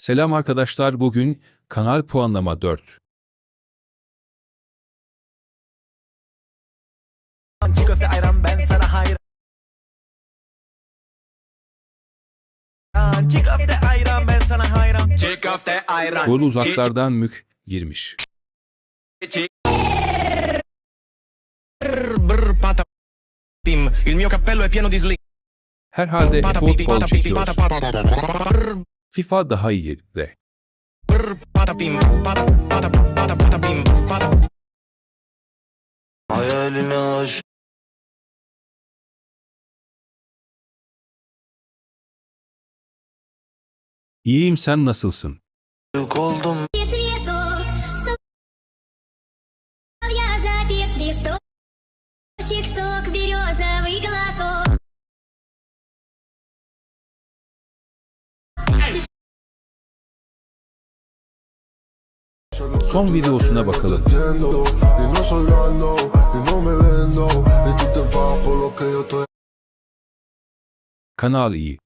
Selam arkadaşlar bugün kanal puanlama 4. Çiğ köfte ayran ben sana hayran Çiğ köfte ayran ben sana hayran Çiğ köfte ayran Gol uzaklardan mük girmiş. Çiğ Brr, pata pim. Il mio cappello è pieno di sling. Herhalde futbol pata FIFA daha iyi de. Hayaline aşık İyiyim sen nasılsın? oldum que yo estoy Kanal iyi.